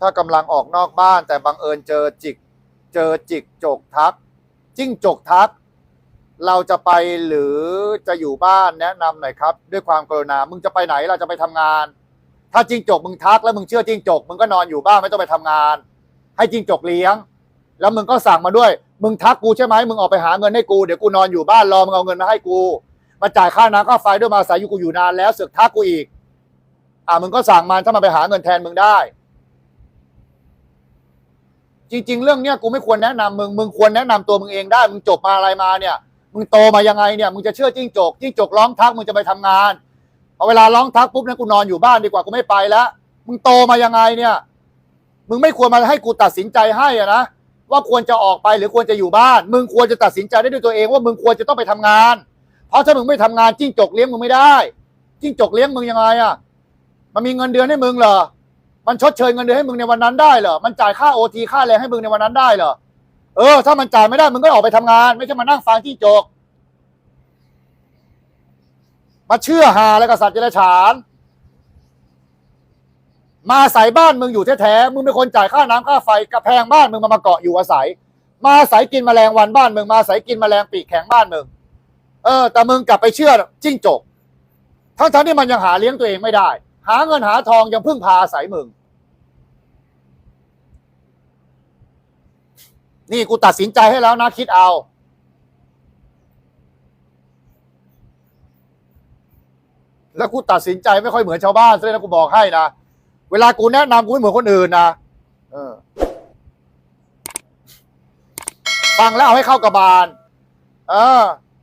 ถ้ากำลังออกนอกบ้านแต่บังเอิญเจอจิก เจอจิกจกทัก จิ้งจกทัก เราจะไปหรือจะอยู่บ้านแนะนำหน่อยครับ ด้วยความกรุณา มึงจะไปไหนเราจะไปทำงาน ถ้าจิ้งจกมึงทักแล้วมึงเชื่อจิ้งจก มึงก็นอนอยู่บ้านไม่ต้องไปทำงาน ให้จิ้งจกเลี้ยง แล้วมึงก็สั่งมาด้วย มึงทักกูใช่ไหมมึงออกไปหาเงินให้กูเดี๋ยวกูนอนอยู่บ้านรอมึงเอาเงินมาให้กูมาจ่ายค่าน้ำค่าไฟด้วยมาอายอยู่กูอยู่นานแล้วเสือกทักกูอีก อ่ามึงก็สั่งมันถ้ามันไปหาเงินแทนมึงได้ จริง ๆ เรื่องเนี้ยกูไม่ควรแนะนำมึงมึงควรแนะนำตัวมึงเองได้มึงจบมาอะไรมาเนี่ย มึงโตมายังไงเนี่ยมึงจะเชื่อจิ้งจกจิ้งจกร้องทักมึงจะไปทำงานเอเวลาร้องทักปุ๊บเนี่ยกูนอนอยู่บ้านดีกว่ากูไม่ไปแล้วมึงโตมายังไงเนี่ย มึงไม่ควรมาให้กูตัดสินใจให้อะนะว่าควรจะออกไปหรือควรจะอยู่บ้าน มึงควรจะตัดสินใจได้ด้วยตัวเองว่ามึงควรจะต้องไปทำงาน เพราะถ้ามึงไม่ทำงานจิ้งจกเลี้ยงมึงไม่ได้จิ้งจกเลี้ยงมึงยังไงอะมันมีเงินเดือนให้มึงเหรอ มันชดเชยเงินเดือนให้มึงในวันนั้นได้เหรอ มันจ่ายค่าโอทีค่าแรงให้มึงในวันนั้นได้เหรอ เออ ถ้ามันจ่ายไม่ได้มึงก็ออกไปทำงาน ไม่ใช่มานั่งฟังจิ้งจก มาเชื่อหาแล้วกับสัตว์เจรฉาน มาอาศัยบ้านมึงอยู่แท้ๆ มึงเป็นคนจ่ายค่าน้ำค่าไฟกระแพงบ้านมึงมามาเกาะอยู่อาศัย มาอาศัยกินแมลงวันบ้านมึง มาอาศัยกินแมลงปีกแข็งบ้านมึง เออ แต่มึงกลับไปเชื่อจิ้งจก ทั้งๆที่มันยังหาเลี้ยงตัวเองไม่ได้ หาเงินหาทองยังพึ่งพาอาศัยมึง นี่กูตัดสินใจให้แล้วนะคิดเอา แล้วกูตัดสินใจไม่ค่อยเหมือนชาวบ้านเลยนะกูบอกให้นะ เวลากูแนะนำกูไม่เหมือนคนอื่นนะเออฟังแล้วเอาให้เข้ากระบาล เออ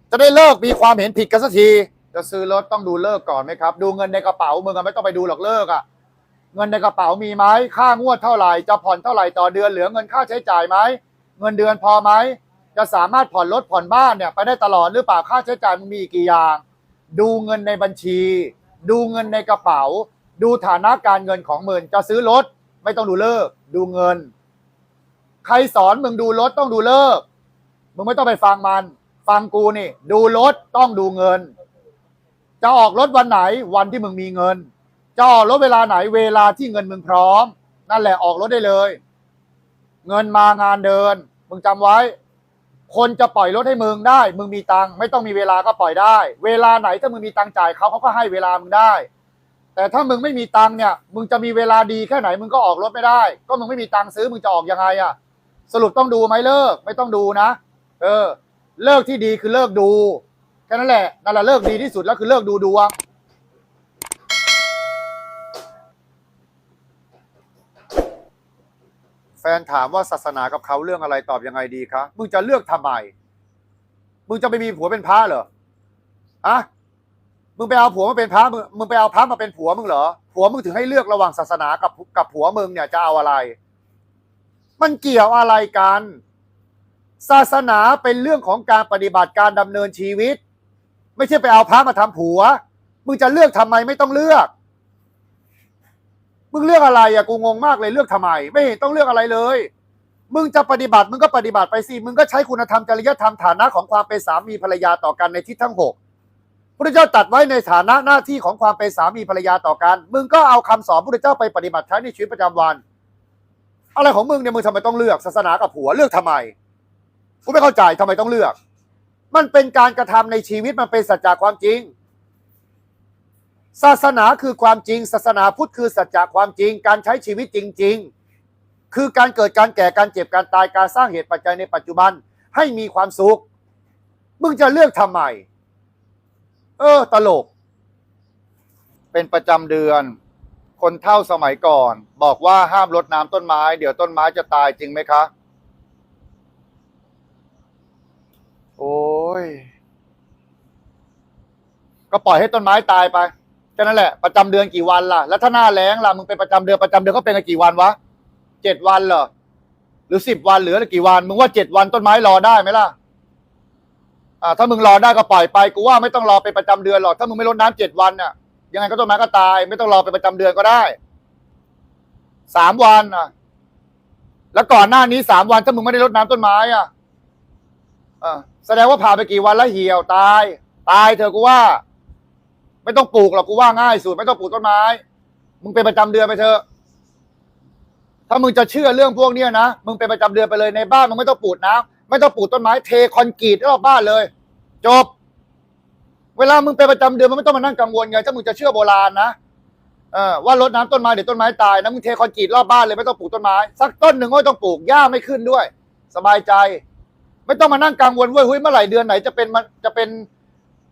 จะได้เลิกมีความเห็นผิดกันสักที จะซื้อรถต้องดูเลิกก่อนไหมครับ ดูเงินในกระเป๋ามึงอะไม่ต้องไปดูหรอกเลิกอะเงินในกระเป๋ามีไหมค่างวดเท่าไหร่จะผ่อนเท่าไหร่ต่อเดือนเหลือเงินค่าใช้จ่ายไหมเงินเดือนพอไหมจะสามารถผ่อนรถผ่อนบ้านเนี่ยไปได้ตลอดหรือเปล่าค่าใช้จ่ายมึงมีกกี่อย่าง ดูเงินในบัญชี ดูเงินในกระเป๋า ดูฐานะการเงินของมึงจะซื้อรถไม่ต้องดูเลิก ดูเงิน ใครสอนมึงดูรถต้องดูเลิกมึงไม่ต้องไปฟังมัน ฟังกูนี่ ดูรถต้องดูเงิน จะออกรถวันไหนวันที่มึงมีเงิน จะออกรถเวลาไหนเวลาที่เงินมึงพร้อม นั่นแหละออกรถได้เลย เงินมางานเดิน มึงจำไว้ คนจะปล่อยรถให้มึงได้ มึงมีตังค์ไม่ต้องมีเวลาก็ปล่อยได้ เวลาไหนถ้ามึงมีตังค์จ่ายเขาเขาก็ให้เวลามึงได้ แต่ถ้ามึงไม่มีตังค์เนี่ย มึงจะมีเวลาดีแค่ไหนมึงก็ออกรถไม่ได้ ก็มึงไม่มีตังค์ซื้อมึงจะออกยังไงอะสรุปต้องดูไหมเลิก ไม่ต้องดูนะ เออ เลิกที่ดีคือเลิกดู แค่นั้นแหละนั่นแหละเลิกดีที่สุดแล้วคือเลิกดูดวงแฟนถามว่าศาสนากับเขาเรื่องอะไรตอบยังไงดีคะมึงจะเลือกทำไม มึงจะไปมีผัวเป็นพระเหรออะมึงไปเอาผัวมาเป็นพระมึงมึงไปเอาพระมาเป็นผัวมึงเหรอผัวมึงถึงให้เลือกระหว่างศาสนากับกับผัวมึงเนี่ยจะเอาอะไร มันเกี่ยวอะไรกัน ศาสนาเป็นเรื่องของการปฏิบัติการดำเนินชีวิต ไม่ใช่ไปเอาพระมาทำผัว มึงจะเลือกทำไมไม่ต้องเลือก มึงเลือกอะไรอะกูงงมากเลยเลือกทำไม ไม่เห็นต้องเลือกอะไรเลย มึงจะปฏิบัติมึงก็ปฏิบัติไปสิ มึงก็ใช้คุณธรรมจริยธรรมฐานะของความเป็นสามีภรรยาต่อกันในทิศทั้งหกพระเจ้าตัดไว้ในฐานะหน้าที่ของความเป็นสามีภรรยาต่อกัน มึงก็เอาคำสอนพระเจ้าไปปฏิบัติใช้ในชีวิตประจำวัน อะไรของมึงเนี่ยมึงทำไมต้องเลือกศาสนากับผัวเลือกทำไมกูไม่เข้าใจทำไมต้องเลือก มันเป็นการกระทำในชีวิตมันเป็นสัจจะความจริง ศาสนาคือความจริง ศาสนาพุทธคือสัจจะความจริง การใช้ชีวิตจริง ๆ คือการเกิดการแก่การเจ็บการตายการสร้างเหตุปัจจัยในปัจจุบันให้มีความสุข มึงจะเลือกทำไม เออ ตลก เป็นประจำเดือน คนเท่าสมัยก่อน บอกว่าห้ามรดน้ำต้นไม้ เดี๋ยวต้นไม้จะตายจริงไหมคะ โอ้ ย ก็ปล่อยให้ต้นไม้ตายไปแค่นั้นแหละ ประจำเดือนกี่วันล่ะ แล้วถ้าหน้าแล้งล่ะ มึงเป็นประจำเดือนประจำเดือนก็เป็นกันกี่วันวะเจ็ดวันเหรอ หรือสิบวันหรือกี่วัน มึงว่าเจ็ดวันต้นไม้รอได้ไหมล่ะ อ่า ถ้ามึงรอได้ก็ปล่อยไป กูว่าไม่ต้องรอเป็นประจำเดือนหรอก ถ้ามึงไม่รดน้ำเจ็ดวันน่ะ ยังไงก็ต้นไม้ก็ตาย ไม่ต้องรอเป็นประจำเดือนก็ได้ สามวันอะ แล้วก่อนหน้านี้สามวันถ้ามึงไม่ได้รดน้ำต้นไม้อะ อ่า แสดงว่าผ่านไปกี่วันแล้วเหี่ยวตาย ตายเถอกูว่า ไม่ต้องปลูกหรอกกูว่าง่ายสุดไม่ต้องปลูกต้นไม้ มึงเป็นประจำเดือนไปเถอะถ้าถ้ามึงจะเชื่อเรื่องพวกเนี้ยนะมึงเป็นประจำเดือนไปเลยในบ้านมึงไม่ต้องปลูกน้ำไม่ต้องปลูกต้นไม้เทคอนกรีตรอบบ้านเลย จบ เวลามึงเป็นประจำเดือนมึงไม่ต้องมานั่งกังวลไงถ้ามึงจะเชื่อโบราณนะเออว่ารดน้ำต้นไม้เดี๋ยวต้นไม้ตายนะมึงเทคอนกรีตรอบบ้านเลยไม่ต้องปลูกต้นไม้สักต้นหนึ่งก็ไม่ต้องปลูกหญ้าไม่ขึ้นด้วย สบายใจ ไม่ต้องมานั่งกังวลเว้ยเฮ้ยเมื่อไหร่เดือนไหนจะเป็นมันจะเป็น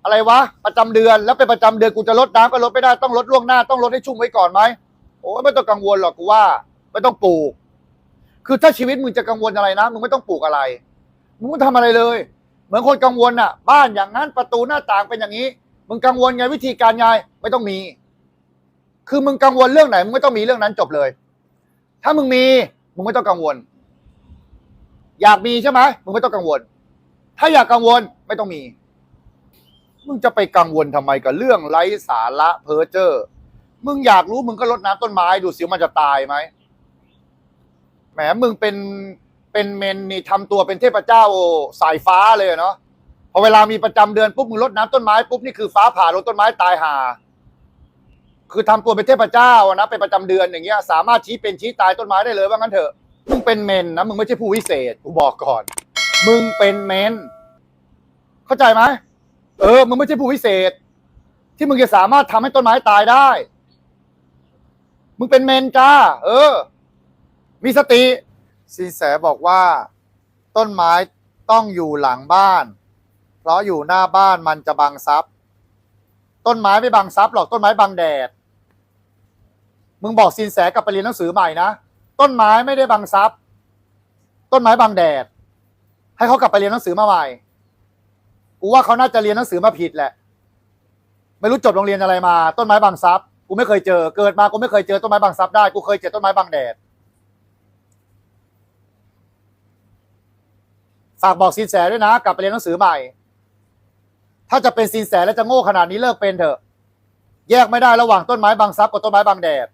อะไรวะ ประจำเดือนแล้วเป็นประจำเดือนกูจะลดน้ำก็ลดไม่ได้ต้องลดล่วงหน้าต้องลดให้ชุ่มไว้ก่อนไหมโอ้ไม่ต้องกังวลหรอกกูว่า ไม่ต้องปลูก คือถ้าชีวิตมึงจะกังวลอะไรนะมึงไม่ต้องปลูกอะไรมึงไม่ทำอะไรเลย เหมือนคนกังวลอะ บ้านอย่างนั้นประตูหน้าต่างเป็นอย่างนี้ มึงกังวลไงวิธีการไงไม่ต้องมี คือมึงกังวลเรื่องไหนมึงไม่ต้องมีเรื่องนั้นจบเลย ถ้ามึงมีมึงไม่ต้องกังวล อยากมีใช่ไหมมึงไม่ต้องกังวล ถ้าอยากกังวลไม่ต้องมี มึงจะไปกังวลทำไมกับเรื่องไร้สาระเพ้อเจ้อมึงอยากรู้มึงก็รดน้ำต้นไม้ดูสิวมันจะตายไหมแหมมึงเป็นเป็นเมนนี่ทำตัวเป็นเทพเจ้าสายฟ้าเลยเนาะพอเวลามีประจำเดือนปุ๊บมึงรดน้ำต้นไม้ปุ๊บนี่คือฟ้าผ่าลงต้นไม้ตายห่าคือทำตัวเป็นเทพเจ้านะเป็นประจำเดือนอย่างเงี้ย สามารถชี้เป็นชี้ตายต้นไม้ได้เลยว่างั้นเถอะ มึงเป็นเมนนะมึงไม่ใช่ผู้วิเศษกูบอกก่อน มึงเป็นเมน เข้าใจไหมเออ มึงไม่ใช่ผู้วิเศษ ที่มึงจะสามารถทำให้ต้นไม้ตายได้ มึงเป็นเมนจ้า เออ มีสติสินแสบอกว่า ต้นไม้ต้องอยู่หลังบ้าน เพราะอยู่หน้าบ้านมันจะบังซับต้นไม้ไม่บังซับหรอกต้นไม้บังแดด มึงบอกสินแสกลับไปเรียนหนังสือใหม่นะ ต้นไม้ไม่ได้บังซับต้นไม้บังแดด ให้เขากลับไปเรียนหนังสือมาใหม่กูว่าเขาน่าจะเรียนหนังสือมาผิดแหละ ไม่รู้จบโรงเรียนอะไรมา ต้นไม้บังซับกูไม่เคยเจอ เกิดมากูไม่เคยเจอต้นไม้บังซับได้กูเคยเจอต้นไม้บังแดดฝากบอกสินแสด้วยนะ กลับไปเรียนหนังสือใหม่ ถ้าจะเป็นสินแสแล้วจะโง่ขนาดนี้เลิกเป็นเถอะ แยกไม่ได้ระหว่างต้นไม้บังซับกับต้นไม้บังแดด